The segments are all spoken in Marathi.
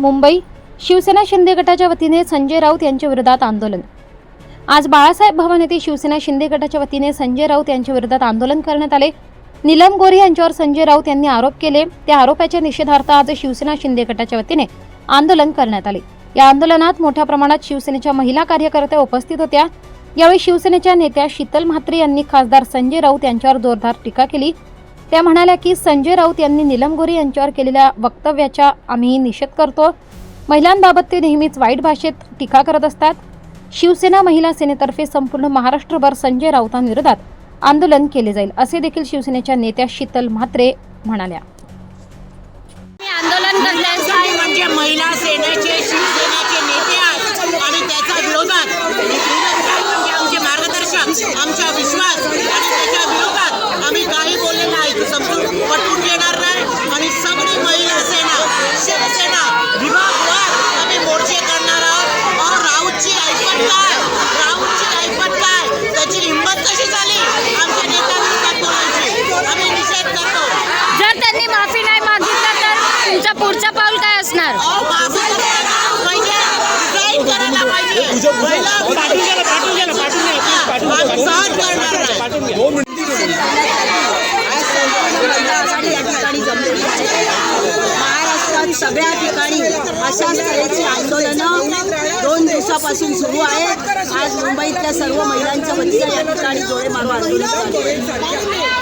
मुंबई शिवसेना शिंदे गटाच्या वतीने संजय राऊत यांच्या विरोधात आंदोलन. आज बाळासाहेब भवन येथे शिवसेना शिंदे गटाच्या वतीने संजय राऊत यांच्या विरोधात आंदोलन करण्यात आले. निलम गोरे यांच्यावर संजय राऊत यांनी आरोप केले. त्या आरोपाच्या निषेधार्थ आज शिवसेना शिंदे गटाच्या वतीने आंदोलन करण्यात आले. या आंदोलनात मोठ्या प्रमाणात शिवसेनेच्या महिला कार्यकर्त्या उपस्थित होत्या. यावेळी शिवसेनेच्या नेत्या शीतल म्हात्रे यांनी खासदार संजय राऊत यांच्यावर जोरदार टीका केली. त्या म्हणाल्या की संजय राऊत यांनी निलम गोरे यांच्यावर केलेल्या वक्तव्याचा आम्ही निषेध करतो. महिलांबाबत ते नेहमीच वाईट भाषेत टीका करत असतात. शिवसेना महिला सेनेतर्फे संपूर्ण महाराष्ट्रभर संजय राऊतांविरोधात आंदोलन केले जाईल असे देखील शिवसेनेच्या नेत्या शीतल म्हात्रे म्हणाल्या. आंदोलन म्हणजे महिला सेनेचे शिवसेनेचे नेते आहेत. आणि त्याच्या विरोधात म्हणजे आमचे मार्गदर्शक आमचा विश्वास आणि त्याच्या विरोधात आम्ही काही बोलले नाही समजून पटवून घेणार नाही आणि सगळी महिला सेना शिवसेना विभागवार आम्ही मोर्चे करणार आहोत और राऊतची ऐपत काय राऊतची ऐपत काय त्याची हिंमत कशी झाली आमच्या नेत्यांविरोधात बोलायची आम्ही निषेध करतो जर त्यांनी माफी नाही मागितलं तर तुमचं पुढचं पाऊल काय असणार अहो, माफी करायला पाहिजे रिझाईन करायला पाहिजे महिला पाठवून गेला पाठवून गेला पाठवून गेला आम्ही सहन करणार नाही आज संपूर्ण महिला आघाडी या ठिकाणी जमलेली आहे महाराष्ट्रात सगळ्या ठिकाणी अशाच तऱ्हेची आंदोलनं दोन दिवसापासून सुरू आहेत आज मुंबईतल्या सर्व महिलांच्या वतीनं या ठिकाणी जोडे मारो आंदोलन.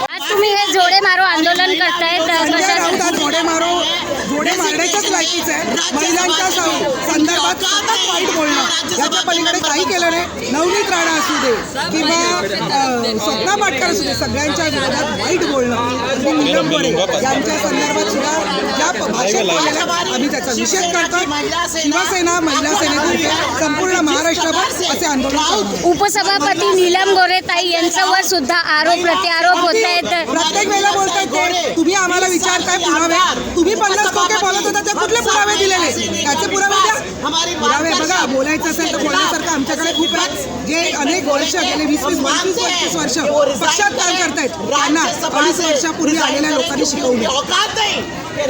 आज तुम्ही हे जोडे मारो आंदोलन करतायत कशासाठी आता जोडे मारो जोडे लायकीच आहे महिलांच्या संदर्भात सतत वाईट बोलणं. याच्या पलीकडे काही केलं नाही. नवनीत राणा असू दे किंवा स्वप्ना पाटकर असू दे सगळ्यांच्या विरोधात वाईट बोलणं. गोरे यांच्या संदर्भात सुद्धा ज्या भाषेत बोललेल्या आम्ही त्याचा निषेध करतो शिवसेना महिला सेनेतर्फे संपूर्ण महाराष्ट्रभर असे आंदोलन उपसभापती नीलम गोरे ताई यांच्यावर सुद्धा आरोप प्रत्यारोप होत आहेत. प्रत्येक वेळेला बोलताय ते. तुम्ही आम्हाला विचारताय पुरावे. तुम्ही पन्नास कुठले पुरावे दिलेले त्याचे पुरावे द्या. पुरावे बघा बोलायचं असेल तर बोलण्यासारखं आमच्याकडे खूप आहे जे अनेक वर्ष गेले वीस वीस पंचवीस पंचवीस वर्ष पक्षात काम करतायत. त्यांना अडीच वर्षापूर्वी आलेल्या लोकांनी शिकवलं.